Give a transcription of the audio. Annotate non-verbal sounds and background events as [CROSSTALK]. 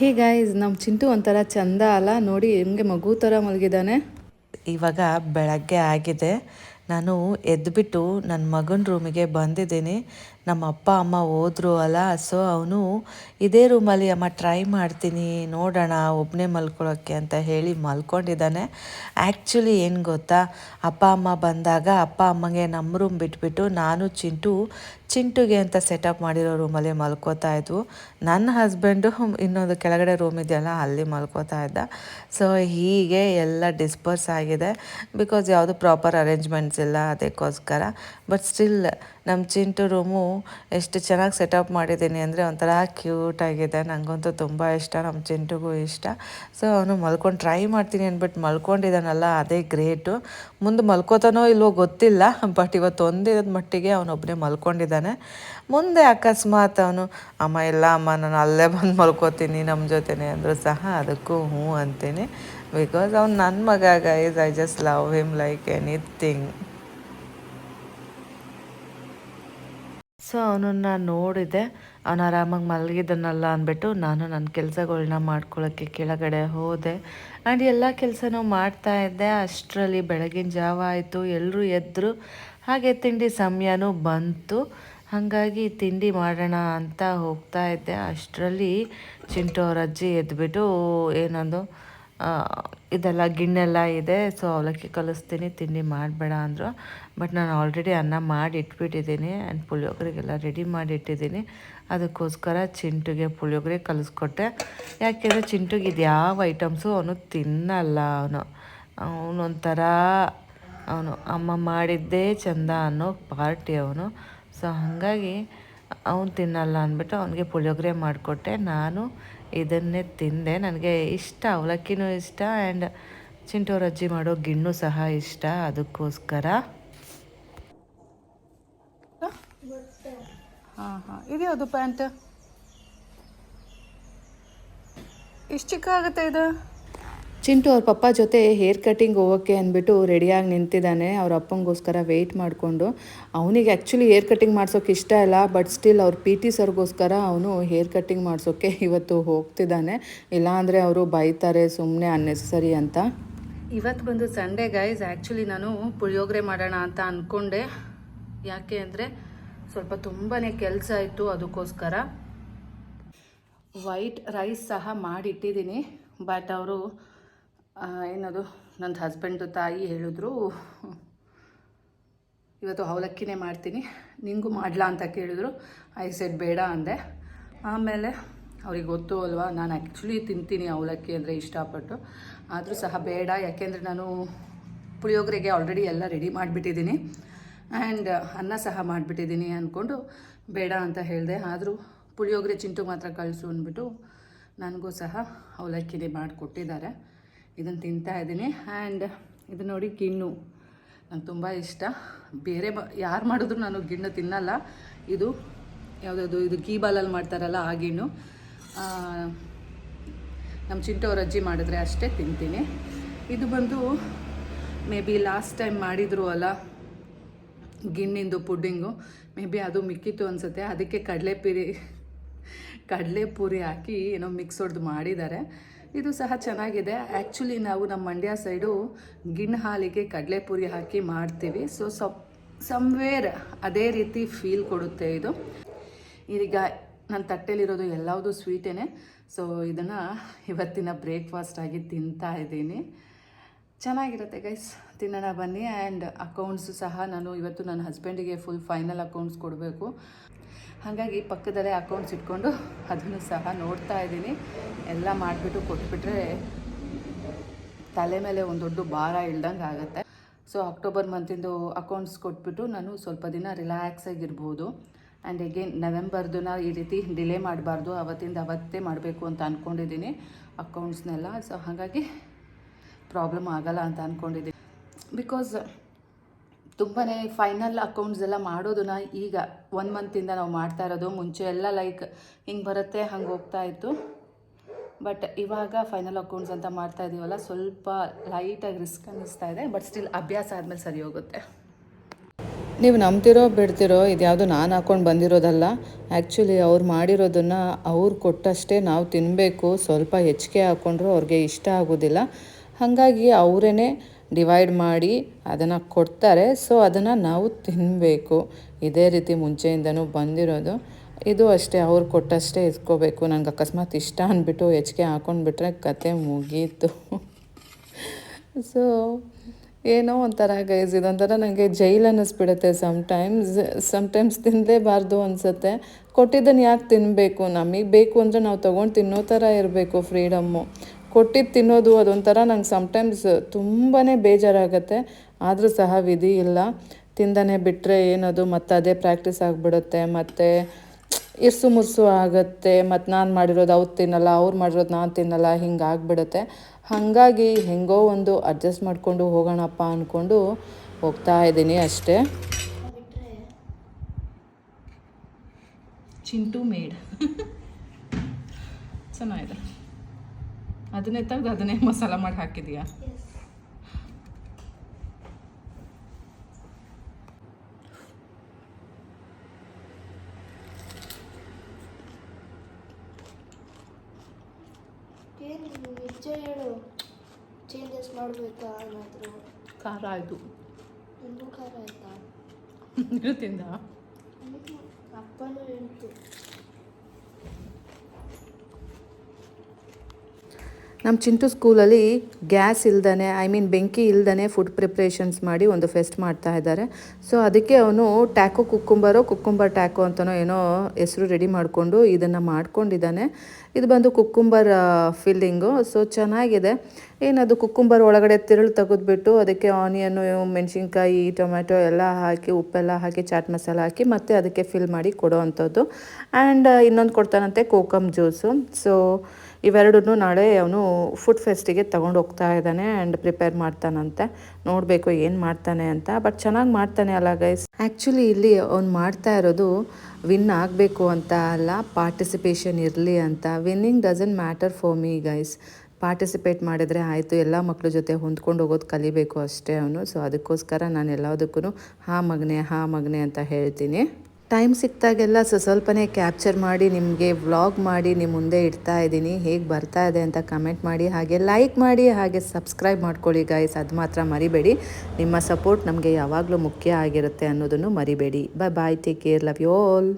ಹೀಗೈಸ್ ನಮ್ಮ ಚಿಂಟು ಒಂಥರ ಚಂದ ಅಲ್ಲ? ನೋಡಿ ಹೆಂಗೆ ಮಗು ಥರ ಮಲಗಿದ್ದಾನೆ. ಇವಾಗ ಬೆಳಗ್ಗೆ ಆಗಿದೆ. ನಾನು ಎದ್ದುಬಿಟ್ಟು ನನ್ನ ಮಗನ ರೂಮಿಗೆ ಬಂದಿದ್ದೀನಿ. ನಮ್ಮ ಅಪ್ಪ, ಅಮ್ಮ ಹೋದ್ರು ಅಲ್ಲ ಸೊ ಅವನು ಇದೇ ರೂಮಲ್ಲಿ ಅಮ್ಮ ಟ್ರೈ ಮಾಡ್ತೀನಿ, ನೋಡೋಣ ಒಬ್ಬನೇ ಮಲ್ಕೊಳ್ಳೋಕ್ಕೆ ಅಂತ ಹೇಳಿ ಮಲ್ಕೊಂಡಿದ್ದಾನೆ. ಆ್ಯಕ್ಚುಲಿ ಏನು ಗೊತ್ತಾ, ಅಪ್ಪ, ಅಮ್ಮ ಬಂದಾಗ ಅಪ್ಪ, ಅಮ್ಮಗೆ ನಮ್ಮ ರೂಮ್ ಬಿಟ್ಬಿಟ್ಟು ನಾನು ಚಿಂಟು, ಚಿಂಟುಗೆ ಅಂತ ಸೆಟಪ್ ಮಾಡಿರೋ ರೂಮಲ್ಲಿ ಮಲ್ಕೋತಾ ಇದ್ವು. ನನ್ನ ಹಸ್ಬೆಂಡು ಇನ್ನೊಂದು ಕೆಳಗಡೆ ರೂಮ್ ಇದೆಯಲ್ಲ, ಅಲ್ಲಿ ಮಲ್ಕೋತಾ ಇದ್ದ. ಸೊ ಹೀಗೆ ಎಲ್ಲ ಡಿಸ್ಪರ್ಸ್ ಆಗಿದೆ ಬಿಕಾಸ್ ಯಾವುದು ಪ್ರಾಪರ್ ಅರೇಂಜ್ಮೆಂಟ್ಸ್ ಇಲ್ಲ ಅದಕ್ಕೋಸ್ಕರ. ಬಟ್ ಸ್ಟಿಲ್ ನಮ್ಮ ಚಿಂಟು ರೂಮು ಎಷ್ಟು ಚೆನ್ನಾಗಿ ಸೆಟಪ್ ಮಾಡಿದ್ದೀನಿ ಅಂದರೆ ಒಂಥರ ಕ್ಯೂಟ್ ಆಗಿದೆ. ನನಗಂತೂ ತುಂಬ ಇಷ್ಟ ನಮ್ಮ ಚಿಂಟುಗೂ ಇಷ್ಟ. ಸೊ ಅವನು ಮಲ್ಕೊಂಡು ಟ್ರೈ ಮಾಡ್ತೀನಿ ಅಂದ್ಬಿಟ್ಟು ಮಲ್ಕೊಂಡಿದ್ದಾನಲ್ಲ ಅದೇ ಗ್ರೇಟು ಮುಂದೆ ಮಲ್ಕೋತಾನೋ ಇಲ್ವೋ ಗೊತ್ತಿಲ್ಲ ಬಟ್ ಇವತ್ತು ಒಂದಿರೋದ್ ಮಟ್ಟಿಗೆ ಅವನೊಬ್ಬನೇ ಮಲ್ಕೊಂಡಿದ್ದಾನೆ ಮುಂದೆ ಅಕಸ್ಮಾತ್ ಅವನು, ಅಮ್ಮ, ಇಲ್ಲ ಅಮ್ಮ, ನಾನು ಅಲ್ಲೇ ಬಂದು ಮಲ್ಕೋತೀನಿ ನಮ್ಮ ಜೊತೆನೆ, ಅಂದರೂ ಸಹ ಅದಕ್ಕೂ ಹ್ಞೂ ಅಂತೀನಿ. ಬಿಕಾಸ್ ಅವ್ನು ನನ್ನ ಮಗ guys I just love him like anything so ಅವನನ್ನು ನೋಡಿದೆ. ಅವನು ಆರಾಮಾಗಿ ಮಲಗಿದ್ದನಲ್ಲ ಅಂದ್ಬಿಟ್ಟು ನಾನು ನನ್ನ ಕೆಲಸಗಳನ್ನ ಮಾಡ್ಕೊಳ್ಳೋಕ್ಕೆ ಕೆಳಗಡೆ ಹೋದೆ. ಆ್ಯಂಡ್ ಎಲ್ಲ ಕೆಲಸನೂ ಮಾಡ್ತಾ ಇದ್ದೆ. ಅಷ್ಟರಲ್ಲಿ ಬೆಳಗಿನ ಜಾವ ಆಯಿತು. ಎಲ್ಲರೂ ಎದ್ದರು ಹಾಗೆ ತಿಂಡಿ ಸಮಯನೂ ಬಂತು. ಹಾಗಾಗಿ ತಿಂಡಿ ಮಾಡೋಣ ಅಂತ ಹೋಗ್ತಾ ಇದ್ದೆ. ಅಷ್ಟರಲ್ಲಿ ಚಿಂಟು ಅವ್ರ ಅಜ್ಜಿ ಎದ್ಬಿಟ್ಟು ಏನಂದು ಇದೆಲ್ಲ ಗಿಣ್ಣೆಲ್ಲ ಇದೆ ಸೊ ಅವಲಕ್ಕಿ ಕಲಿಸ್ತೀನಿ, ತಿಂಡಿ ಮಾಡಬೇಡ ಅಂದರು. ಬಟ್ ನಾನು ಆಲ್ರೆಡಿ ಅನ್ನ ಮಾಡಿ ಇಟ್ಬಿಟ್ಟಿದ್ದೀನಿ ಆ್ಯಂಡ್ ಪುಳಿಯೋಗರೆಗೆಲ್ಲ ರೆಡಿ ಮಾಡಿ ಇಟ್ಟಿದ್ದೀನಿ. ಅದಕ್ಕೋಸ್ಕರ ಚಿಂಟುಗೆ ಪುಳಿಯೋಗರೆ ಕಲಿಸ್ಕೊಟ್ಟೆ. ಯಾಕೆಂದರೆ ಚಿಂಟುಗೆ ಇದು ಯಾವ ಐಟಮ್ಸು ಅವನು ತಿನ್ನಲ್ಲ ಅವನು. ಅವನೊಂಥರ ಅವನು ಅಮ್ಮ ಮಾಡಿದ್ದೇ ಚಂದ ಅನ್ನೋ ಪಾರ್ಟಿ ಅವನು. ಸೊ ಹಾಗಾಗಿ ಅವನು ತಿನ್ನಲ್ಲ ಅಂದ್ಬಿಟ್ಟು ಅವನಿಗೆ ಪುಳಿಯೋಗರೆ ಮಾಡಿಕೊಟ್ಟೆ. ನಾನು ಇದನ್ನೇ ತಿಂದೆ. ನನಗೆ ಇಷ್ಟ, ಅವಲಕ್ಕಿನೂ ಇಷ್ಟ ಆ್ಯಂಡ್ ಚಿಂಟೋ ರಜ್ಜಿ ಮಾಡೋ ಗಿಣ್ಣು ಸಹ ಇಷ್ಟ ಅದಕ್ಕೋಸ್ಕರ. ಹಾಂ ಹಾಂ. ಇದ್ಯಾವುದು ಪ್ಯಾಂಟ್? ಎಷ್ಟು ಚಿಕ್ಕ ಆಗುತ್ತೆ ಇದು? ಚಿಂಟು ಅವ್ರ ಪಪ್ಪ ಜೊತೆ ಹೇರ್ ಕಟಿಂಗ್ ಹೋಗೋಕ್ಕೆ ಅಂದ್ಬಿಟ್ಟು ರೆಡಿಯಾಗಿ ನಿಂತಿದ್ದಾನೆ. ಅವ್ರ ಅಪ್ಪಂಗೋಸ್ಕರ ವೆಯ್ಟ್ ಮಾಡಿಕೊಂಡು. ಅವನಿಗೆ ಆ್ಯಕ್ಚುಲಿ ಹೇರ್ ಕಟಿಂಗ್ ಮಾಡ್ಸೋಕೆ ಇಷ್ಟ ಇಲ್ಲ ಬಟ್ ಸ್ಟಿಲ್ ಅವ್ರ ಪಿ ಟಿ ಸರ್ಗೋಸ್ಕರ ಅವನು ಹೇರ್ ಕಟಿಂಗ್ ಮಾಡಿಸೋಕ್ಕೆ ಇವತ್ತು ಹೋಗ್ತಿದ್ದಾನೆ. ಇಲ್ಲಾಂದರೆ ಅವರು ಬೈತಾರೆ ಸುಮ್ಮನೆ ಅನ್ನೆಸರಿ ಅಂತ. ಇವತ್ತು ಬಂದು ಸಂಡೇ ಗೈಸ್ ಆ್ಯಕ್ಚುಲಿ ನಾನು ಪುಳಿಯೋಗರೆ ಮಾಡೋಣ ಅಂತ ಅಂದ್ಕೊಂಡೆ ಯಾಕೆ ಅಂದರೆ ಸ್ವಲ್ಪ ತುಂಬಾ ಕೆಲಸ ಇತ್ತು ಅದಕ್ಕೋಸ್ಕರ. ವೈಟ್ ರೈಸ್ ಸಹ ಮಾಡಿಟ್ಟಿದ್ದೀನಿ ಬಟ್ ಅವರು ಏನದು? ನನ್ನ ಹಸ್ಬೆಂಡು ತಾಯಿ ಹೇಳಿದ್ರು, ಇವತ್ತು ಅವಲಕ್ಕಿನೇ ಮಾಡ್ತೀನಿ, ನಿಂಗೂ ಮಾಡಲಾ ಅಂತ ಕೇಳಿದ್ರು. ಐ ಸೆಡ್ ಬೇಡ ಅಂದೆ. ಆಮೇಲೆ ಅವ್ರಿಗೆ ಗೊತ್ತು ಅಲ್ವಾ, ನಾನು ಆ್ಯಕ್ಚುಲಿ ತಿಂತೀನಿ ಅವಲಕ್ಕಿ ಅಂದರೆ ಇಷ್ಟಪಟ್ಟು. ಆದರೂ ಸಹ ಬೇಡ, ಯಾಕೆಂದರೆ ನಾನು ಪುಳಿಯೋಗರೆಗೆ ಆಲ್ರೆಡಿ ಎಲ್ಲ ರೆಡಿ ಮಾಡಿಬಿಟ್ಟಿದ್ದೀನಿ. ಆ್ಯಂಡ್ ಅನ್ನ ಸಹ ಮಾಡಿಬಿಟ್ಟಿದ್ದೀನಿ ಅಂದ್ಕೊಂಡು ಬೇಡ ಅಂತ ಹೇಳಿದೆ. ಆದರೂ ಪುಳಿಯೋಗರೆ ಚಿಂಟು ಮಾತ್ರ ಕಳಿಸು ಅಂದ್ಬಿಟ್ಟು ನನಗೂ ಸಹ ಅವಲಕ್ಕಿನೇ ಮಾಡಿಕೊಟ್ಟಿದ್ದಾರೆ. ಇದನ್ನು ತಿಂತಾ ಇದ್ದೀನಿ. ಆ್ಯಂಡ್ ಇದು ನೋಡಿ ಗಿಣ್ಣು. ನಂಗೆ ತುಂಬ ಇಷ್ಟ. ಬೇರೆ ಬ ಯಾರು ಮಾಡಿದ್ರು ನಾನು ಗಿಣ್ಣು ತಿನ್ನಲ್ಲ. ಇದು ಯಾವುದಾದ್ರು ಇದು ಗೀ ಬಾಲಲ್ಲಿ ಮಾಡ್ತಾರಲ್ಲ ಆ ಗಿಣ್ಣು. ನಮ್ಮ ಚಿಂಟು ಅವ್ರ ಅಜ್ಜಿ ಮಾಡಿದ್ರೆ ಅಷ್ಟೇ ತಿಂತೀನಿ. ಇದು ಬಂದು ಮೇ ಬಿ ಲಾಸ್ಟ್ ಟೈಮ್ ಮಾಡಿದ್ರು ಅಲ್ಲ ಗಿಣ್ಣಿಂದು ಪುಡ್ಡಿಂಗು. ಮೇ ಬಿ ಅದು ಮಿಕ್ಕಿತ್ತು ಅನಿಸುತ್ತೆ. ಅದಕ್ಕೆ ಕಡಲೆ ಪುರಿ ಕಡಲೆ ಪೂರಿ ಹಾಕಿ ಏನೋ ಮಿಕ್ಸ್ ಹೊಡೆದು ಮಾಡಿದ್ದಾರೆ. ಇದು ಸಹ ಚೆನ್ನಾಗಿದೆ. ಆ್ಯಕ್ಚುಲಿ ನಾವು ನಮ್ಮ ಮಂಡ್ಯ ಸೈಡು ಗಿಣ್ಣು ಹಾಲಿಗೆ ಕಡಲೆಪುರಿ ಹಾಕಿ ಮಾಡ್ತೀವಿ. ಸೊ ಸಪ್ ಸಮ್ವೇರ್ ಅದೇ ರೀತಿ ಫೀಲ್ ಕೊಡುತ್ತೆ ಇದು. ಈಗ ನನ್ನ ತಟ್ಟೆಲಿರೋದು ಎಲ್ಲವುದು ಸ್ವೀಟೇ ಸೊ ಇದನ್ನು ಇವತ್ತಿನ ಬ್ರೇಕ್ಫಾಸ್ಟ್ ಆಗಿ ತಿಂತಾ ಇದ್ದೀನಿ. ಚೆನ್ನಾಗಿರುತ್ತೆ ಗೈಸ್ ತಿನ್ನೋಣ ಬನ್ನಿ. ಆ್ಯಂಡ್ ಅಕೌಂಟ್ಸು ಸಹ ನಾನು ಇವತ್ತು ನನ್ನ ಹಸ್ಬೆಂಡಿಗೆ ಫುಲ್ ಫೈನಲ್ ಅಕೌಂಟ್ಸ್ ಕೊಡಬೇಕು. ಹಾಗಾಗಿ ಪಕ್ಕದಲ್ಲೇ ಅಕೌಂಟ್ಸ್ ಇಟ್ಕೊಂಡು ಅದನ್ನು ಸಹ ನೋಡ್ತಾ ಇದ್ದೀನಿ. ಎಲ್ಲ ಮಾಡಿಬಿಟ್ಟು ಕೊಟ್ಬಿಟ್ರೆ ತಲೆ ಮೇಲೆ ಒಂದು ದೊಡ್ಡ ಭಾರ ಇಳ್ದಂಗೆ ಆಗುತ್ತೆ. ಸೊ ಅಕ್ಟೋಬರ್ ಮಂತಿಂದು ಅಕೌಂಟ್ಸ್ ಕೊಟ್ಬಿಟ್ಟು ನಾನು ಸ್ವಲ್ಪ ದಿನ ರಿಲ್ಯಾಕ್ಸ್ ಆಗಿರ್ಬೋದು. ಆ್ಯಂಡ್ ಎಗೇನ್ ನವೆಂಬರ್ದನ್ನ ಈ ರೀತಿ ಡಿಲೇ ಮಾಡಬಾರ್ದು. ಅವತ್ತಿಂದ ಅವತ್ತೇ ಮಾಡಬೇಕು ಅಂತ ಅಂದ್ಕೊಂಡಿದ್ದೀನಿ ಅಕೌಂಟ್ಸ್ನೆಲ್ಲ ಸೊ ಹಾಗಾಗಿ ಪ್ರಾಬ್ಲಮ್ ಆಗಲ್ಲ ಅಂತ ಅಂದ್ಕೊಂಡಿದ್ದೀನಿ ಬಿಕಾಸ್ ತುಂಬಾ ಫೈನಲ್ ಅಕೌಂಟ್ಸ್ ಎಲ್ಲ ಮಾಡೋದನ್ನ ಈಗ ಒನ್ ಮಂತಿಂದ ನಾವು ಮಾಡ್ತಾ ಇರೋದು. ಮುಂಚೆ ಎಲ್ಲ ಲೈಕ್ ಹಿಂಗೆ ಬರುತ್ತೆ, ಹಂಗೆ ಹೋಗ್ತಾ ಇತ್ತು. ಬಟ್ ಇವಾಗ ಫೈನಲ್ ಅಕೌಂಟ್ಸ್ ಅಂತ ಮಾಡ್ತಾ ಇದೀವಲ್ಲ, ಸ್ವಲ್ಪ ಲೈಟಾಗಿ ರಿಸ್ಕ್ ಅನ್ನಿಸ್ತಾ ಇದೆ ಬಟ್ ಸ್ಟಿಲ್ ಅಭ್ಯಾಸ ಆದಮೇಲೆ ಸರಿ ಹೋಗುತ್ತೆ. ನೀವು ನಂಬ್ತಿರೋ, ಬಿಡ್ತಿರೋ, ಇದ್ಯಾವುದು ನಾನು ಹಾಕೊಂಡು ಬಂದಿರೋದಲ್ಲ ಆ್ಯಕ್ಚುಲಿ ಅವ್ರು ಮಾಡಿರೋದನ್ನು ಅವ್ರು ಕೊಟ್ಟಷ್ಟೇ ನಾವು ತಿನ್ನಬೇಕು ಸ್ವಲ್ಪ ಹೆಚ್ಚಿಗೆ ಹಾಕ್ಕೊಂಡ್ರು ಅವ್ರಿಗೆ ಇಷ್ಟ ಆಗೋದಿಲ್ಲ. ಹಾಗಾಗಿ ಅವರೇ ಡಿವೈಡ್ ಮಾಡಿ ಅದನ್ನು ಕೊಡ್ತಾರೆ. ಸೊ ಅದನ್ನು ನಾವು ತಿನ್ನಬೇಕು ಇದೇ ರೀತಿ ಮುಂಚೆಯಿಂದನೂ ಬಂದಿರೋದು. ಇದು ಅಷ್ಟೇ, ಅವ್ರು ಕೊಟ್ಟಷ್ಟೇ ಇಸ್ಕೋಬೇಕು. ನನಗೆ ಅಕಸ್ಮಾತ್ ಇಷ್ಟ ಅಂದ್ಬಿಟ್ಟು ಹೆಚ್ಚಿಗೆ ಹಾಕೊಂಡ್ಬಿಟ್ರೆ ಕತೆ ಮುಗೀತು. ಸೊ ಏನೋ ಒಂಥರ ಗೈಸ್ ಇದೊಂಥರ ನನಗೆ ಜೈಲ್ ಅನ್ನಿಸ್ಬಿಡುತ್ತೆ ಸಮ್ಟೈಮ್ಸ್ ಸಮ್ಟೈಮ್ಸ್ ತಿನ್ನಲೇಬಾರ್ದು ಅನಿಸುತ್ತೆ. ಕೊಟ್ಟಿದ್ದನ್ನು ಯಾಕೆ ತಿನ್ನಬೇಕು ನಮಗೆ ಬೇಕು ಅಂದರೆ ನಾವು ತೊಗೊಂಡು ತಿನ್ನೋ ಥರ ಇರಬೇಕು ಫ್ರೀಡಮ್ಮು ಕೊಟ್ಟಿದ್ದು ತಿನ್ನೋದು ಅದೊಂಥರ ನಂಗೆ ಸಮ್ಟೈಮ್ಸ್ ತುಂಬಾ ಬೇಜಾರಾಗುತ್ತೆ. ಆದರೂ ಸಹ ವಿಧಿ ಇಲ್ಲ. ತಿಂದನೇ ಬಿಟ್ಟರೆ ಏನದು, ಮತ್ತು ಅದೇ ಪ್ರಾಕ್ಟೀಸ್ ಆಗಿಬಿಡುತ್ತೆ, ಮತ್ತು ಇರ್ಸು ಮುರ್ಸು ಆಗುತ್ತೆ, ಮತ್ತು ನಾನು ಮಾಡಿರೋದು ಅವ್ರು ತಿನ್ನಲ್ಲ, ಅವ್ರು ಮಾಡಿರೋದು ನಾನು ತಿನ್ನಲ್ಲ, ಹಿಂಗೆ ಆಗಿಬಿಡುತ್ತೆ. ಹಾಗಾಗಿ ಹೆಂಗೋ ಒಂದು ಅಡ್ಜಸ್ಟ್ ಮಾಡಿಕೊಂಡು ಹೋಗೋಣಪ್ಪ ಅಂದ್ಕೊಂಡು ಹೋಗ್ತಾ ಇದ್ದೀನಿ ಅಷ್ಟೇ. ಚಿಂಟು ಮೇಡ್. [LAUGHS] ಚೆನ್ನಾಗಿದೆ. ಅದನ್ನೇ ತೆಗೆದು ಅದನ್ನೇ ಮಸಾಲ ಮಾಡಿ ಹಾಕಿದೀಯಾ ನಿಜ ಹೇಳು. ಚೇಂಜಸ್ ಮಾಡಬೇಕಾ ಏನಾದರೂ? ಖಾರ ಆಯಿತು. ಖಾರ ಆಯ್ತಾ? ತಿಂದ? ಅಪ್ಪನೂ ಹೇಳ್ತು. ನಮ್ಮ ಚಿಂಟು ಸ್ಕೂಲಲ್ಲಿ ಗ್ಯಾಸ್ ಇಲ್ದೇ ಐ ಮೀನ್ ಬೆಂಕಿ ಇಲ್ದೇ ಫುಡ್ ಪ್ರಿಪ್ರೇಷನ್ಸ್ ಮಾಡಿ ಒಂದು ಫೆಸ್ಟ್ ಮಾಡ್ತಾ ಇದ್ದಾರೆ. ಸೊ ಅದಕ್ಕೆ ಅವನು ಟ್ಯಾಕೋ ಕುಕ್ಕುಂಬರೋ ಕುಕ್ಕುಂಬರ್ ಟ್ಯಾಕೋ ಅಂತನೋ ಏನೋ ಹೆಸರು ರೆಡಿ ಮಾಡಿಕೊಂಡು ಇದನ್ನು ಮಾಡ್ಕೊಂಡಿದ್ದಾನೆ. ಇದು ಬಂದು ಕುಕ್ಕುಂಬರ್ ಫಿಲ್ಲಿಂಗು. ಸೊ, ಚೆನ್ನಾಗಿದೆ. ಏನದು, ಕುಕ್ಕುಂಬರ್ ಒಳಗಡೆ ತಿರುಳು ತೆಗೆದ್ಬಿಟ್ಟು ಅದಕ್ಕೆ ಆನಿಯನ್ನು, ಮೆಣಸಿನ್ಕಾಯಿ, ಟೊಮ್ಯಾಟೊ ಎಲ್ಲ ಹಾಕಿ, ಉಪ್ಪೆಲ್ಲ ಹಾಕಿ, ಚಾಟ್ ಮಸಾಲ ಹಾಕಿ ಮತ್ತೆ ಅದಕ್ಕೆ ಫಿಲ್ ಮಾಡಿ ಕೊಡೋ ಅಂಥದ್ದು ಆ್ಯಂಡ್ ಇನ್ನೊಂದು ಕೊಡ್ತಾನಂತೆ, ಕೋಕಮ್ ಜ್ಯೂಸು. ಸೊ, ಇವೆರಡನ್ನೂ ನಾಳೆ ಅವನು ಫುಡ್ ಫೆಸ್ಟಿಗೆ ತಗೊಂಡು ಹೋಗ್ತಾ ಇದ್ದಾನೆ ಆ್ಯಂಡ್ ಪ್ರಿಪೇರ್ ಮಾಡ್ತಾನಂತೆ. ನೋಡಬೇಕು ಏನು ಮಾಡ್ತಾನೆ ಅಂತ. ಬಟ್ ಚೆನ್ನಾಗಿ ಮಾಡ್ತಾನೆ ಅಲ್ಲ, ಗೈಸ್. ಆ್ಯಕ್ಚುಲಿ ಇಲ್ಲಿ ಅವ್ನು ಮಾಡ್ತಾ ಇರೋದು ವಿನ್ ಆಗಬೇಕು ಅಂತ ಅಲ್ಲ ಪಾರ್ಟಿಸಿಪೇಷನ್ ಇರಲಿ ಅಂತ. Winning doesn't matter for me guys participate ಮಾಡಿದರೆ ಆಯಿತು, ಎಲ್ಲ ಮಕ್ಕಳ ಜೊತೆ ಹೊಂದ್ಕೊಂಡು ಹೋಗೋದು ಕಲಿಬೇಕು ಅಷ್ಟೇ ಅವನು. ಸೊ ಅದಕ್ಕೋಸ್ಕರ ನಾನು ಎಲ್ಲದಕ್ಕೂ ಹಾ ಮಗನೆ ಹಾ ಮಗನೆ ಅಂತ ಹೇಳ್ತೀನಿ. ಟೈಮ್ ಸಿಕ್ತಾಗೆಲ್ಲ ಸೊ ಸ್ವಲ್ಪನೇ ಕ್ಯಾಪ್ಚರ್ ಮಾಡಿ, ನಿಮಗೆ ವ್ಲಾಗ್ ಮಾಡಿ ನಿಮ್ಮ ಮುಂದೆ ಇಡ್ತಾ ಇದ್ದೀನಿ. ಹೇಗೆ ಬರ್ತಾ ಇದೆ ಅಂತ ಕಮೆಂಟ್ ಮಾಡಿ, ಹಾಗೆ ಲೈಕ್ ಮಾಡಿ, ಹಾಗೆ ಸಬ್ಸ್ಕ್ರೈಬ್ ಮಾಡ್ಕೊಳ್ಳಿ ಗೈಸ್ ಅದು ಮಾತ್ರ ಮರಿಬೇಡಿ. ನಿಮ್ಮ ಸಪೋರ್ಟ್ ನಮಗೆ ಯಾವಾಗಲೂ ಮುಖ್ಯ ಆಗಿರುತ್ತೆ ಅನ್ನೋದನ್ನು ಮರಿಬೇಡಿ. Bye bye take care love you all